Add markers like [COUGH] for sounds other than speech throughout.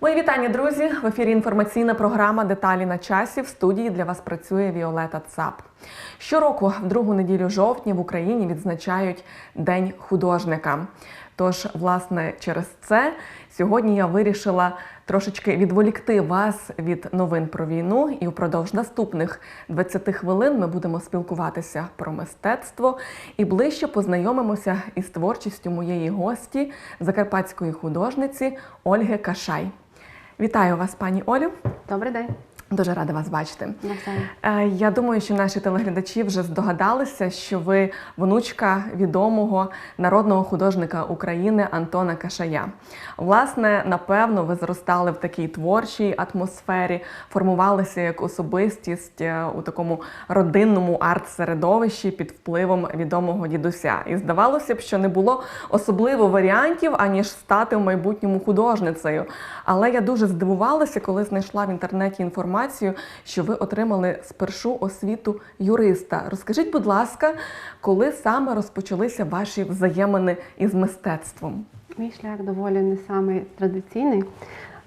Мої вітання, друзі! В ефірі інформаційна програма Деталі на часі. В студії для вас працює Віолета Цап. Щороку, в другу неділю жовтня, в Україні відзначають День художника. Тож, власне, через це сьогодні я вирішила трошечки відволікти вас від новин про війну, і впродовж наступних 20 хвилин ми будемо спілкуватися про мистецтво і ближче познайомимося із творчістю моєї гості, закарпатської художниці Ольги Кашай. Вітаю вас, пані Олю. Добрий день. Дуже рада вас бачити. Навзаєм. Е, Я думаю, що наші телеглядачі вже здогадалися, що ви внучка відомого народного художника України Антона Кашая. Власне, напевно, ви зростали в такій творчій атмосфері, формувалися як особистість е, у такому родинному арт-середовищі під впливом відомого дідуся. І здавалося б, що не було особливо варіантів, аніж стати в майбутньому художницею. Але я дуже здивувалася, коли знайшла в інтернеті інформацію, що ви отримали спершу освіту юриста. Розкажіть, будь ласка, коли саме розпочалися ваші взаємини із мистецтвом? Мій шлях доволі не самий традиційний.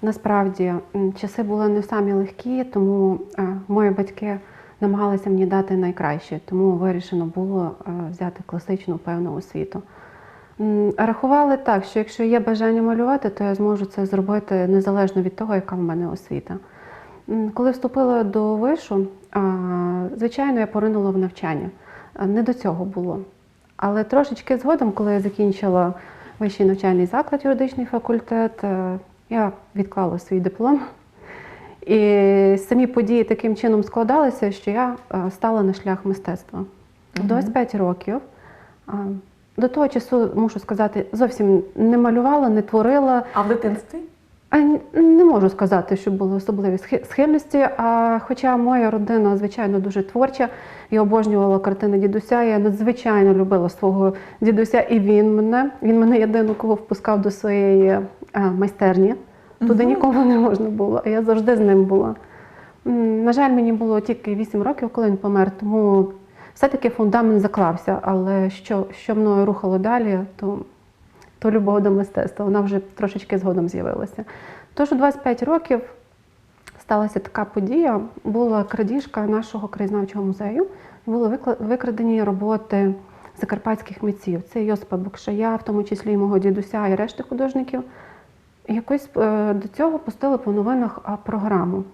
Насправді часи були не самі легкі, тому е, мої батьки намагалися мені дати найкраще, тому вирішено було е, взяти класичну певну освіту. Рахували так, що якщо є бажання малювати, то я зможу це зробити незалежно від того, яка в мене освіта. Коли вступила до вишу, звичайно, я поринула в навчання. Не до цього було. Але трошечки згодом, коли я закінчила вищий навчальний заклад, юридичний факультет, е, я відклала свій диплом. І самі події таким чином складалися, що я е, стала на шлях мистецтва. В 25 років. До того часу, мушу сказати, зовсім не малювала, не творила. А в дитинстві? Не можу сказати, що були особливі схи- схильності. А хоча моя родина, звичайно, дуже творча, я обожнювала картини дідуся. Я надзвичайно любила свого дідуся, і він мене. Він мене єдиного кого впускав до своєї майстерні. Туди нікому не можна було, я завжди з ним була. На жаль, мені було тільки 8 років, коли він помер, тому все-таки фундамент заклався. Але що, що мною рухало далі, то то любов до мистецтва. Вона вже трошечки згодом з'явилася. Тож у 25 років сталася така подія. Була крадіжка нашого краєзнавчого музею. Були викрадені роботи закарпатських митців. Це Йосипа Бокшая, в тому числі і мого дідуся і решти художників. Якось е, до цього пустили по новинах програму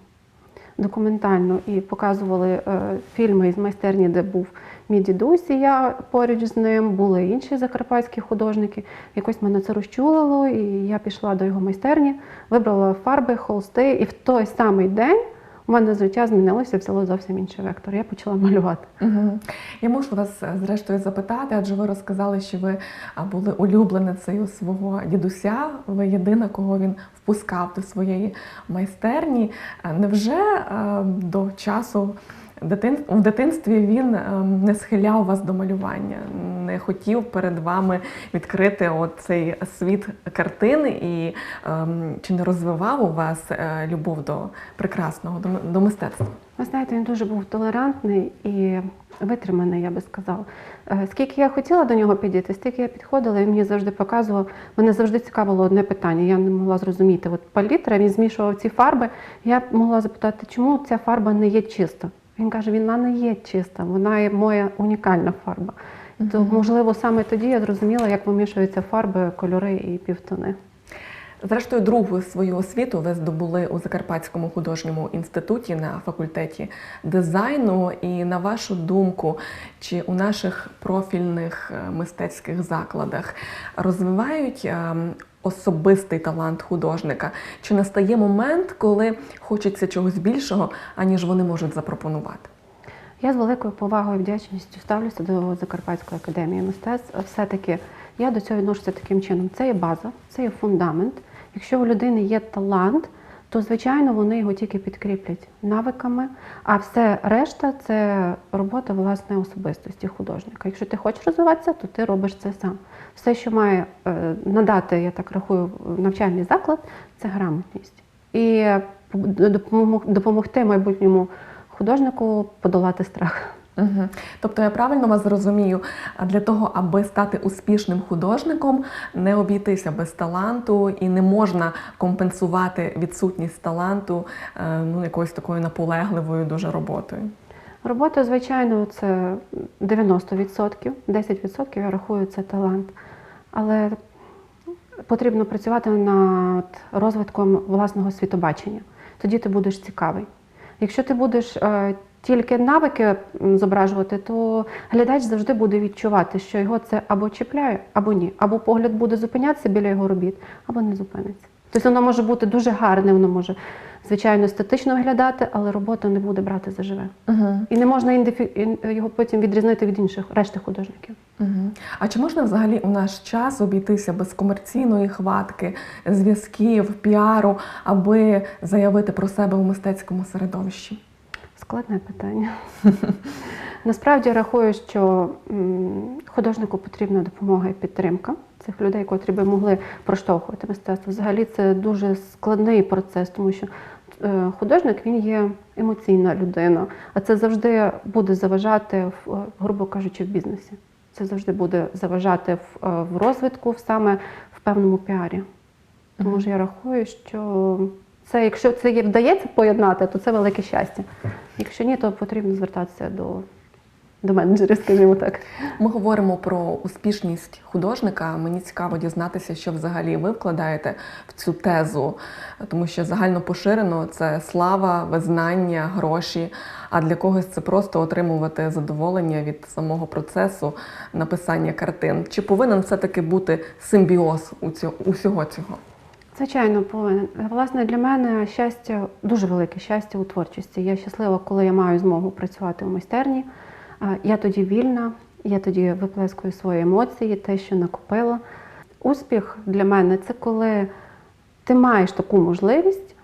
документальну і показували е, фільми із майстерні, де був мій дідусь, і я поруч з ним, були інші закарпатські художники. Якось мене це розчулило, і я пішла до його майстерні, вибрала фарби, холсти, і в той самий день у мене життя змінилося, взяло зовсім інший вектор. Я почала малювати. Угу. Я можу вас е, зрештою запитати, адже ви розказали, що ви були улюбленицею свого дідуся. Ви єдина, кого він впускав до своєї майстерні. Е, Невже е, до часу. В дитинстві він е, не схиляв вас до малювання, не хотів перед вами відкрити цей світ картин і ем, чи не розвивав у вас е, любов до прекрасного, до, мистецтва? Ви знаєте, він дуже був толерантний і витриманий, я би сказала. Е, Скільки я хотіла до нього підійти, стільки я підходила, він мені завжди показував. Мене завжди цікавило одне питання. Я не могла зрозуміти. От палітра, він змішував ці фарби. Я могла запитати, чому ця фарба не є чиста. Він каже, вона не є чиста, вона є моя унікальна фарба. То, можливо, саме тоді я зрозуміла, як вимішуються фарби, кольори і півтони. Зрештою, другу свою освіту ви здобули у Закарпатському художньому інституті на факультеті дизайну. І на вашу думку, чи у наших профільних е, мистецьких закладах розвивають ем, особистий талант художника? Чи настає момент, коли хочеться чогось більшого, аніж вони можуть запропонувати? Я з великою повагою і вдячністю ставлюся до Закарпатської академії мистецтв. Все-таки я до цього відношуся таким чином. Це є база, це є фундамент. Якщо у людини є талант, то звичайно вони його тільки підкріплять навиками, а все решта це робота власне особистості художника. Якщо ти хочеш розвиватися, то ти робиш це сам. Все, що має е, надати, я так рахую, навчальний заклад, це грамотність. І допомог- допомогти майбутньому художнику подолати страх. Угу. Тобто я правильно вас зрозумію, а для того, аби стати успішним художником, не обійтися без таланту і не можна компенсувати відсутність таланту е, ну, якоюсь такою наполегливою дуже роботою. Робота, звичайно, це 90%, 10% я рахую це талант. Але потрібно працювати над розвитком власного світобачення. Тоді ти будеш цікавий. Якщо ти будеш е, тільки навики зображувати, то глядач завжди буде відчувати, що його це або чіпляє, або ні. Або погляд буде зупинятися біля його робіт, або не зупиниться. Тобто воно може бути дуже гарне, воно може, звичайно, статично виглядати, але робота не буде брати заживе. Угу. І не можна ідентифі- ін- його потім відрізнити від інших решти художників. Угу. А чи можна взагалі у наш час обійтися без комерційної хватки, зв'язків, піару, аби заявити про себе у мистецькому середовищі? Складне питання. [LAUGHS] Насправді рахую, що художнику потрібна допомога і підтримка цих людей, котрі би могли проштовхувати мистецтво. Взагалі це дуже складний процес, тому що е, художник він є емоційна людина, а це завжди буде заважати, е, грубо кажучи, в бізнесі. Це завжди буде заважати в, е, розвитку, саме в певному піарі. Тому що я рахую, що це, якщо це є- вдається поєднати, то це велике щастя. Якщо ні, то потрібно звертатися до, до менеджерів, скажімо так. Ми говоримо про успішність художника. Мені цікаво дізнатися, що взагалі ви вкладаєте в цю тезу, тому що загально поширено це слава, визнання, гроші. А для когось це просто отримувати задоволення від самого процесу написання картин. Чи повинен все-таки бути симбіоз у цього, усього цього? Звичайно, повинен. Власне, для мене щастя, дуже велике щастя у творчості. Я щаслива, коли я маю змогу працювати в майстерні. Я тоді вільна, я тоді виплескую свої емоції, те, що накопила. Успіх для мене це коли ти маєш таку можливість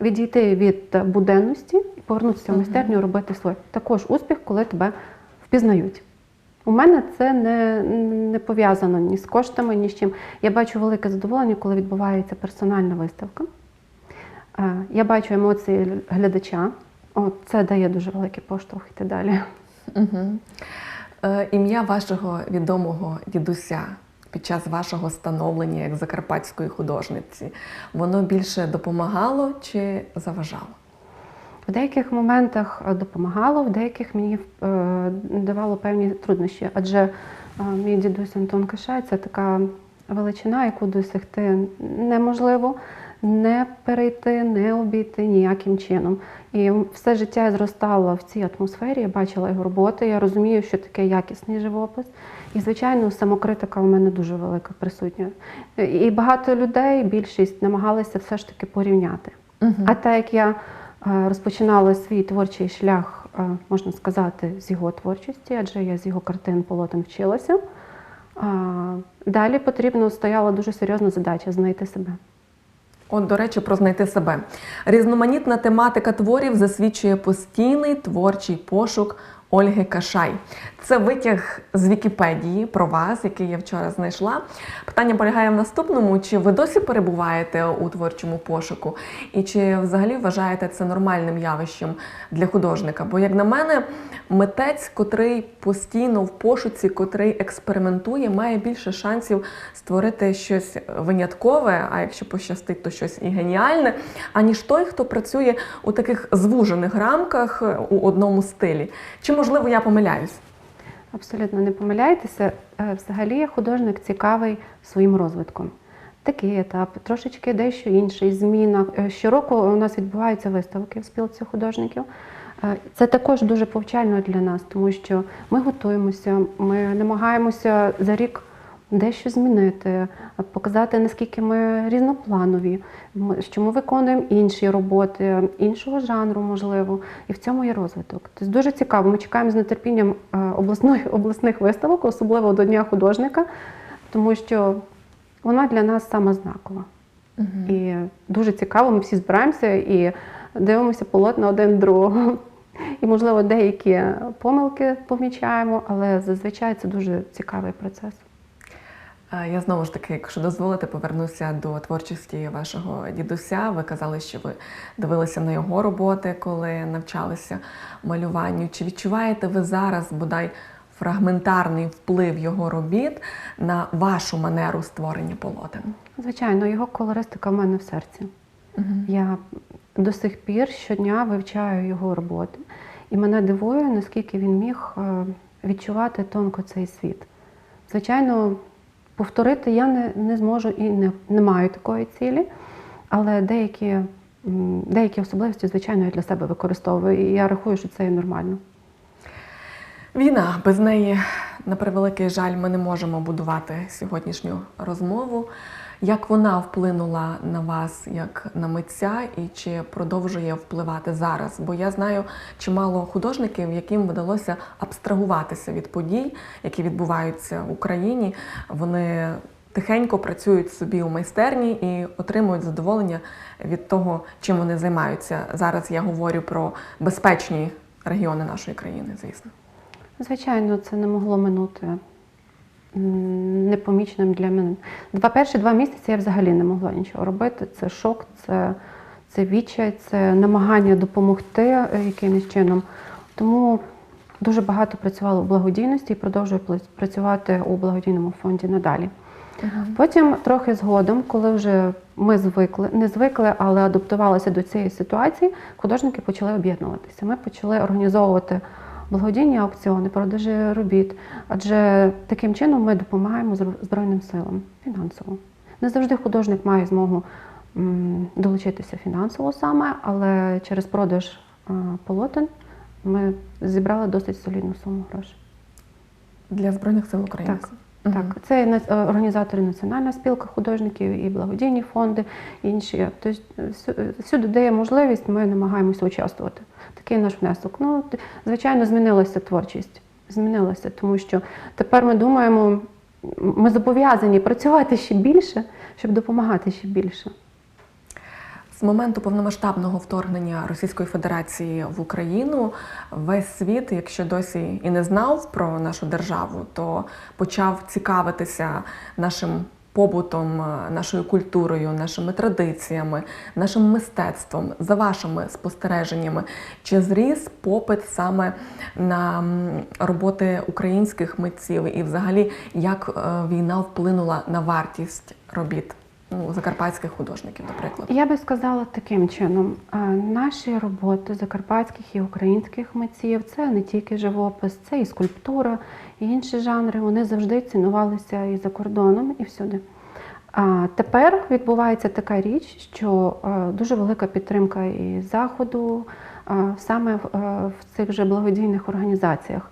відійти від буденності і повернутися в майстерню, робити своє. Також успіх, коли тебе впізнають. У мене це не, не пов'язано ні з коштами, ні з чим. Я бачу велике задоволення, коли відбувається персональна виставка. Е, Я бачу емоції глядача. От це дає дуже великий поштовх іти далі. Угу. Е, ім'я вашого відомого дідуся під час вашого становлення як закарпатської художниці, воно більше допомагало чи заважало? В деяких моментах е, допомагало, в деяких мені е, давало певні труднощі, адже е, мій дідусь Антон Кишай це така величина, яку досягти неможливо, не перейти, не обійти ніяким чином. І все життя я зростала в цій атмосфері, я бачила його роботи, я розумію, що таке якісний живопис. І, звичайно, самокритика у мене дуже велика присутня. І багато людей, більшість намагалися все ж таки порівняти. Угу. А так як я розпочинала свій творчий шлях, е, можна сказати, з його творчості, адже я з його картин полотен вчилася. Далі потрібно стояла дуже серйозна задача знайти себе. От, до речі, про знайти себе. Різноманітна тематика творів засвідчує постійний творчий пошук Ольги Кашай. Це витяг з Вікіпедії про вас, який я вчора знайшла. Питання полягає в наступному: чи ви досі перебуваєте у творчому пошуку, і чи взагалі вважаєте це нормальним явищем для художника? Бо, як на мене, митець, котрий постійно в пошуці, котрий експериментує, має більше шансів створити щось виняткове, а якщо пощастить, то щось і геніальне, аніж той, хто працює у таких звужених рамках у одному стилі. Чи можливо я помиляюсь? Абсолютно не помиляйтеся. Е, Взагалі художник цікавий своїм розвитком. Такий етап, трошечки дещо інший, зміна. Е, Щороку у нас відбуваються виставки в спілці художників. Е, Це також дуже повчально для нас, тому що ми готуємося, ми намагаємося за рік дещо змінити, показати, наскільки ми різнопланові, що ми виконуємо інші роботи, іншого жанру, можливо, і в цьому є розвиток. Тобто дуже цікаво. Ми чекаємо з нетерпінням е, обласних, [LAUGHS] обласних виставок, особливо до Дня художника, тому що вона для нас сама знакова. І дуже цікаво, ми всі збираємося і дивимося полотна один другого. І, можливо, деякі помилки помічаємо, але зазвичай це дуже цікавий процес. Я знову ж таки, якщо дозволите, повернуся до творчості вашого дідуся. Ви казали, що ви дивилися на його роботи, коли навчалися малюванню. Чи відчуваєте ви зараз бодай фрагментарний вплив його робіт на вашу манеру створення полотен? Звичайно, його колористика в мене в серці. Я до сих пір щодня вивчаю його роботи, і мене дивує, наскільки він міг е, відчувати тонко цей світ. Звичайно, повторити я не, не зможу і не, не маю такої цілі, але деякі, деякі особливості, звичайно, я для себе використовую, і я рахую, що це є нормально. Війна без неї, на превеликий жаль, ми не можемо будувати сьогоднішню розмову. Як вона вплинула на вас як на митця, і чи продовжує впливати зараз? Бо я знаю чимало художників, яким вдалося абстрагуватися від подій, які відбуваються в Україні. Вони тихенько працюють собі у майстерні і отримують задоволення від того, чим вони займаються. Зараз я говорю про безпечні регіони нашої країни, звісно. Звичайно, це не могло минути непоміченим для мене. Два перші два місяці я взагалі не могла нічого робити. Це шок, це, це відчай, це намагання допомогти е, якимось чином. Тому дуже багато працювала у благодійності і продовжую працювати у благодійному фонді надалі. Потім трохи згодом, коли вже ми звикли, не звикли, але адаптувалися до цієї ситуації, художники почали об'єднуватися. Ми почали організовувати благодійні аукціони, продажі робіт, адже таким чином ми допомагаємо Збройним силам фінансово. Не завжди художник має змогу долучитися фінансово саме, але через продаж полотен ми зібрали досить солідну суму грошей. Для Збройних сил України. Так. Так, це е, організатори Національна спілка художників і благодійні фонди, інші. Тобто всю- всюди, де є можливість, ми намагаємося участвувати. Такий наш внесок. Ну, звичайно, змінилася творчість. Змінилася, тому що тепер ми думаємо, ми зобов'язані працювати ще більше, щоб допомагати ще більше. З моменту повномасштабного вторгнення Російської Федерації в Україну весь світ, якщо досі і не знав про нашу державу, то почав цікавитися нашим побутом, е, нашою культурою, нашими традиціями, нашим мистецтвом. За вашими спостереженнями, чи зріс попит саме на роботи українських митців, і взагалі як е, війна вплинула на вартість робіт? Ну, закарпатських художників, наприклад. Я би сказала таким чином: наші роботи закарпатських і українських митців це не тільки живопис, це і скульптура, і інші жанри. Вони завжди цінувалися і за кордоном, і всюди. А тепер відбувається така річ, що е, дуже велика підтримка і заходу е, саме е, в цих же благодійних організаціях.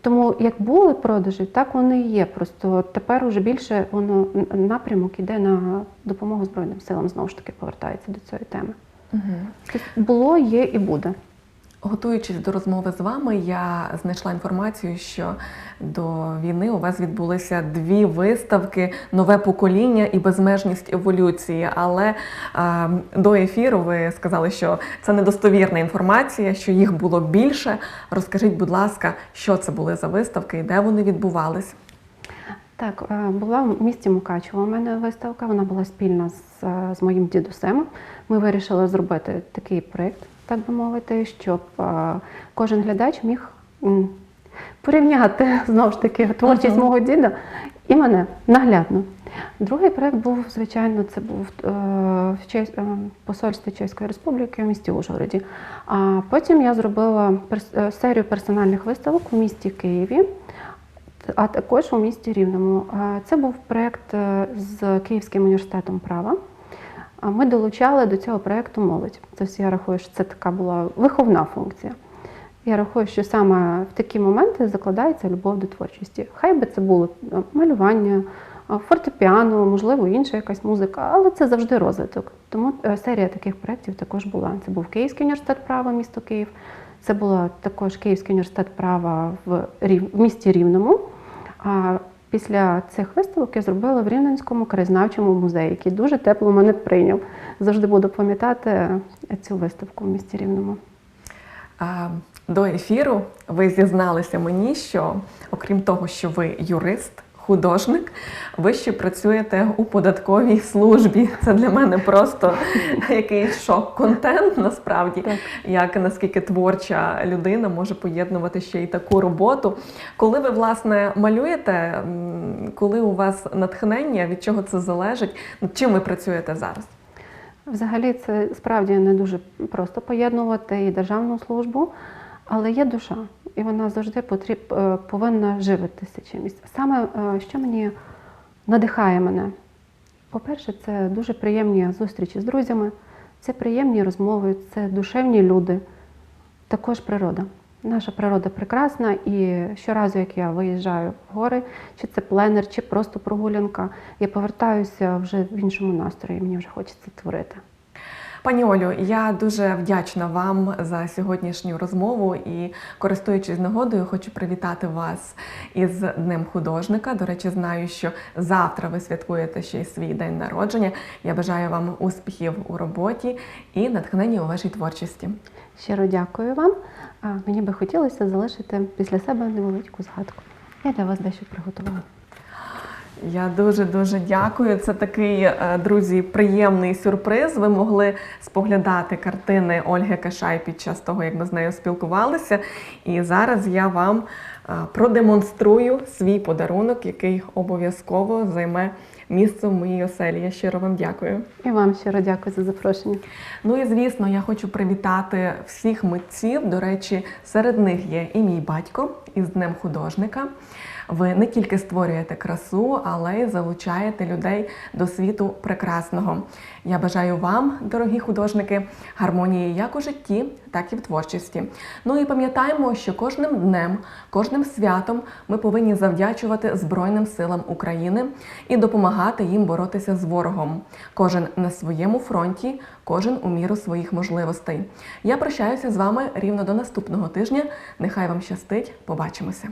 Тому як були продажі, так вони і є. Просто тепер уже більше воно напрямок іде на допомогу Збройним силам, знову ж таки повертається до цієї теми. Угу. Було, є і буде. Готуючись до розмови з вами, я знайшла інформацію, що до війни у вас відбулися дві виставки Нове покоління і безмежність еволюції. Але е, до ефіру ви сказали, що це недостовірна інформація, що їх було більше. Розкажіть, будь ласка, що це були за виставки і де вони відбувалися? Так, е, була в місті Мукачево у мене виставка, вона була спільна з, е, з моїм дідусем. Ми вирішили зробити такий проєкт, так би мовити, щоб е, кожен глядач міг порівняти [LAUGHS] знову ж таки творчість Мгм. мого діда і мене наглядно. Другий проєкт був, звичайно, це був е, в честь, е, посольстві Чеської Республіки в місті Ужгороді. А потім я зробила серію персональних виставок у місті Києві а також у місті Рівному. Це був проєкт з Київським університетом права. А Ми долучали до цього проєкту молодь. Тобто я рахую, що це така була виховна функція. Я рахую, що саме в такі моменти закладається любов до творчості. Хай би це було е, малювання, е, фортепіано, можливо, інша якась музика, але це завжди розвиток. Тому е, серія таких проєктів також була. Це був Київський університет права, місто Київ. Це була також Київський університет права в, місті Рівному. Після цих виставок я зробила в Рівненському краєзнавчому музеї, який дуже тепло мене прийняв. Завжди буду пам'ятати цю виставку в місті Рівному. До ефіру ви зізналися мені, що окрім того, що ви юрист, художник. Ви ще працюєте у податковій службі. Це для мене просто якийсь шок контент. Насправді, Так. як наскільки творча людина може поєднувати ще й таку роботу. Коли ви власне малюєте, коли у вас натхнення, від чого це залежить? Над чим ви працюєте зараз? Взагалі, це справді не дуже просто поєднувати і державну службу, але є душа, і вона завжди потріб, е, повинна живитися чимось. Саме е, що мені надихає мене. По-перше, це дуже приємні зустрічі з друзями, це приємні розмови, це душевні люди, також природа. Наша природа прекрасна, і щоразу, як я виїжджаю в гори, чи це пленер, чи просто прогулянка, я повертаюся вже в іншому настрої, мені вже хочеться творити. Пані Олю, я дуже вдячна вам за сьогоднішню розмову і, користуючись нагодою, хочу привітати вас із Днем художника. До речі, знаю, що завтра ви святкуєте ще й свій день народження. Я бажаю вам успіхів у роботі і натхнення у вашій творчості. Щиро дякую вам. Мені би хотілося залишити після себе невеличку згадку. Я для вас дещо приготувала. Я дуже дуже дякую. Це такий, е, друзі, приємний сюрприз. Ви могли споглядати картини Ольги Кашай під час того, як ми з нею спілкувалися. І зараз я вам е, продемонструю свій подарунок, який обов'язково займе місце в моїй оселі. Я щиро вам дякую. І вам щиро дякую за запрошення. Ну і звісно, я хочу привітати всіх митців. До речі, серед них є і мій батько із Днем художника. Ви не тільки створюєте красу, але й залучаєте людей до світу прекрасного. Я бажаю вам, дорогі художники, гармонії як у житті, так і в творчості. Ну і пам'ятаємо, що кожним днем, кожним святом ми повинні завдячувати Збройним силам України і допомагати їм боротися з ворогом. Кожен на своєму фронті, кожен у міру своїх можливостей. Я прощаюся з вами рівно до наступного тижня. Нехай вам щастить. Побачимося.